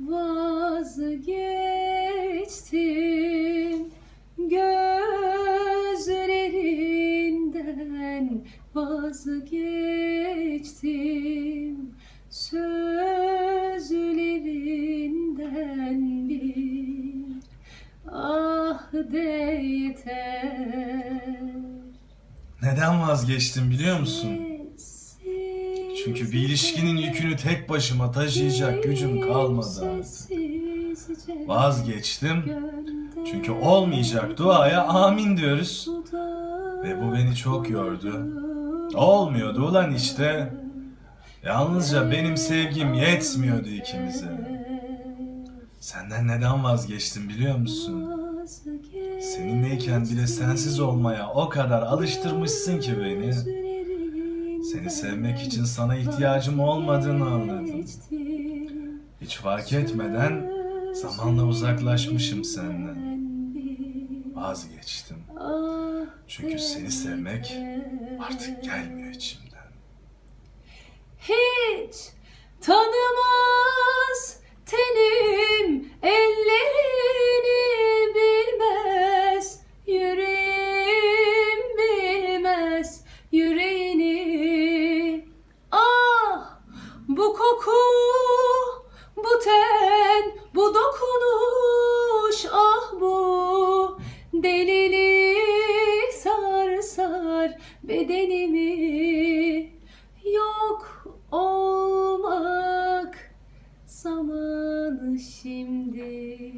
vazgeçtim gözlerinden vazgeçtim sözlerinden bir ah de yeter Neden vazgeçtim biliyor musun? Çünkü bir ilişkinin yükünü tek başıma taşıyacak gücüm kalmadı artık. Vazgeçtim. Çünkü olmayacak duaya amin diyoruz. Ve bu beni çok yordu. Olmuyordu ulan işte. Yalnızca benim sevgim yetmiyordu ikimize. Senden neden vazgeçtim biliyor musun? Seninleyken bile sensiz olmaya o kadar alıştırmışsın ki beni. Seni sevmek için sana ihtiyacım olmadığını anladım. Hiç fark etmeden zamanla uzaklaşmışım senden. Vazgeçtim. Çünkü seni sevmek artık gelmiyor içimden. Hiç tanımaz bu koku, bu ten, bu dokunuş ah bu. Delilik sar sar bedenimi yok olmak zamanı şimdi.